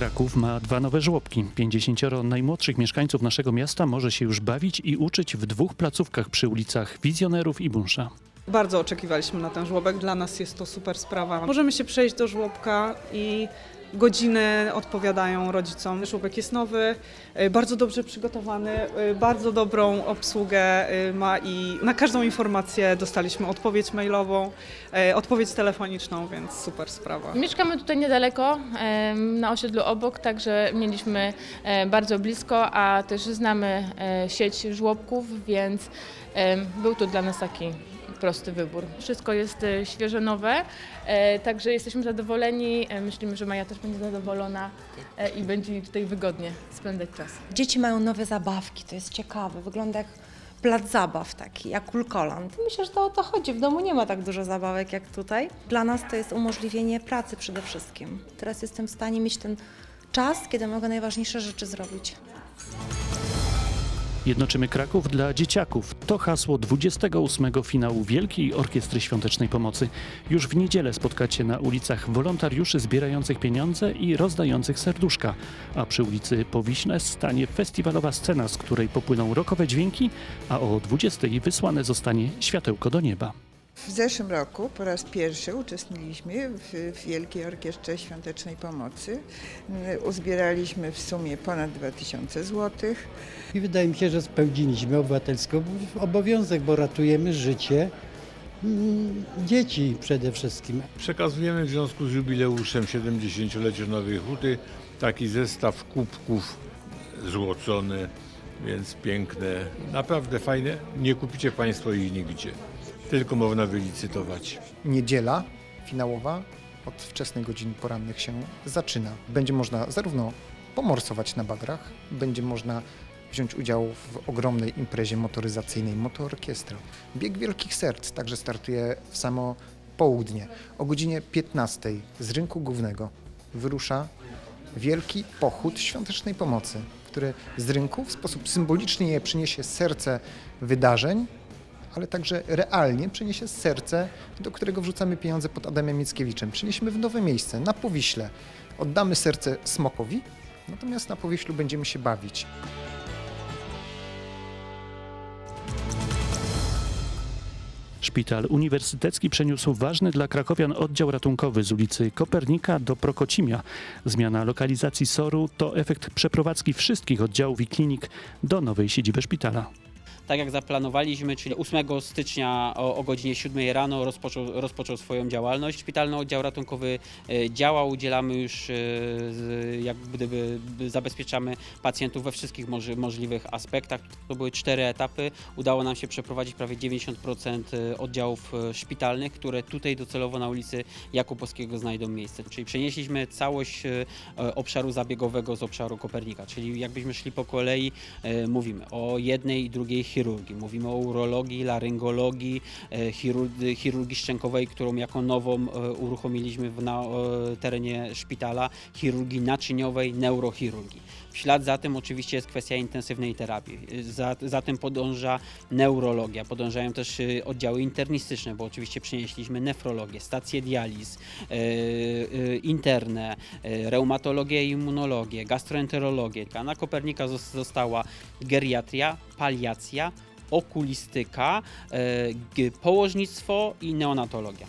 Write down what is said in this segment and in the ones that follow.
Kraków ma dwa nowe żłobki. 50 najmłodszych mieszkańców naszego miasta może się już bawić i uczyć w dwóch placówkach przy ulicach Wizjonerów i Bunsza. Bardzo oczekiwaliśmy na ten żłobek, dla nas jest to super sprawa. Możemy się przejść do żłobka i godziny odpowiadają rodzicom. Żłobek jest nowy, y, bardzo dobrze przygotowany, y, bardzo dobrą obsługę y, ma i na każdą informację dostaliśmy odpowiedź mailową, odpowiedź telefoniczną, więc super sprawa. Mieszkamy tutaj niedaleko, na osiedlu obok, także mieliśmy e, bardzo blisko, a też znamy e, sieć żłobków, więc był to dla nas taki prosty wybór. Wszystko jest e, świeże nowe, e, także jesteśmy zadowoleni. E, Myślimy, że Maja też będzie zadowolona i będzie jej tutaj wygodnie spędzać czas. Dzieci mają nowe zabawki, to jest ciekawe. Wygląda jak plac zabaw taki, jak kulkoland. Myślę, że to o to chodzi. W domu nie ma tak dużo zabawek jak tutaj. Dla nas to jest umożliwienie pracy przede wszystkim. Teraz jestem w stanie mieć ten czas, kiedy mogę najważniejsze rzeczy zrobić. Jednoczymy Kraków dla dzieciaków. To hasło 28 finału Wielkiej Orkiestry Świątecznej Pomocy. Już w niedzielę spotkacie na ulicach wolontariuszy zbierających pieniądze i rozdających serduszka. A przy ulicy Powiśle stanie festiwalowa scena, z której popłyną rokowe dźwięki, a o 20 wysłane zostanie światełko do nieba. W zeszłym roku po raz pierwszy uczestniczyliśmy w, Wielkiej Orkiestrze Świątecznej Pomocy. Mm, Uzbieraliśmy w sumie ponad 2000 złotych. I wydaje mi się, że spełniliśmy obywatelski obowiązek, bo ratujemy życie mm, dzieci przede wszystkim. Przekazujemy w związku z jubileuszem 70-lecia Nowej Huty taki zestaw kubków złocony, więc piękne, naprawdę fajne. Nie kupicie Państwo ich nigdzie, tylko można wylicytować. niedziela finałowa od wczesnej godziny porannych się zaczyna. Będzie można zarówno pomorsować na bagrach, będzie można wziąć udział w ogromnej imprezie motoryzacyjnej Motoorkiestra. Bieg Wielkich Serc także startuje w samo południe. O godzinie 15 z rynku głównego wyrusza wielki pochód świątecznej pomocy, który z rynku w sposób symboliczny je przyniesie serce wydarzeń, ale także realnie przyniesie serce, do którego wrzucamy pieniądze pod Adamem Mickiewiczem. Przynieśmy w nowe miejsce, na Powiśle. Oddamy serce Smokowi, natomiast na Powiślu będziemy się bawić. Szpital Uniwersytecki przeniósł ważny dla krakowian oddział ratunkowy z ulicy Kopernika do Prokocimia. Zmiana lokalizacji SOR-u to efekt przeprowadzki wszystkich oddziałów i klinik do nowej siedziby szpitala. Tak jak zaplanowaliśmy, czyli 8 stycznia o, o godzinie 7 rano rozpoczął, rozpoczął swoją działalność. Szpitalny Oddział Ratunkowy e, działa, udzielamy już, e, jak gdyby zabezpieczamy pacjentów we wszystkich możliwych aspektach. To były cztery etapy. Udało nam się przeprowadzić prawie 90% oddziałów e, szpitalnych, które tutaj docelowo na ulicy Jakubowskiego znajdą miejsce. Czyli przenieśliśmy całość obszaru zabiegowego z obszaru Kopernika, czyli jakbyśmy szli po kolei, mówimy o jednej i drugiej chirurgii, mówimy o urologii, laryngologii, e, chirurgii, chirurgii szczękowej, którą jako nową e, uruchomiliśmy na e, terenie szpitala, chirurgii naczyniowej, neurochirurgii. W ślad za tym oczywiście jest kwestia intensywnej terapii. Za, za tym podąża neurologia, podążają też e, oddziały internistyczne, bo oczywiście przynieśliśmy nefrologię, stację dializ, e, e, interne, e, reumatologię i immunologię, gastroenterologię. Na Kopernika zos- została geriatria, paliacja, okulistyka, położnictwo i neonatologia.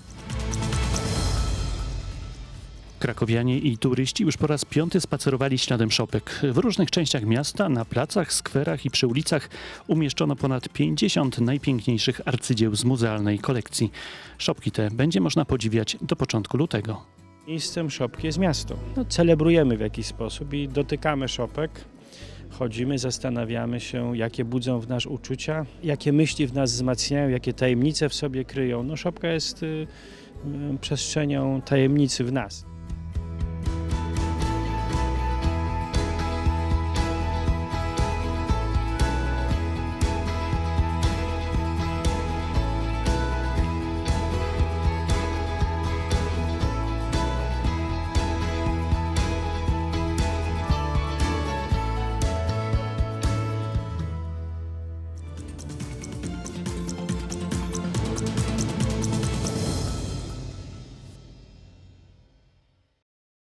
Krakowianie i turyści już po raz piąty spacerowali śladem szopek. W różnych częściach miasta, na placach, skwerach i przy ulicach umieszczono ponad 50 najpiękniejszych arcydzieł z muzealnej kolekcji. Szopki te będzie można podziwiać do początku lutego. Miejscem szopki jest miasto. No, celebrujemy w jakiś sposób i dotykamy szopek. Chodzimy, zastanawiamy się, jakie budzą w nas uczucia, jakie myśli w nas wzmacniają, jakie tajemnice w sobie kryją. No, szopka jest y, y, przestrzenią tajemnicy w nas.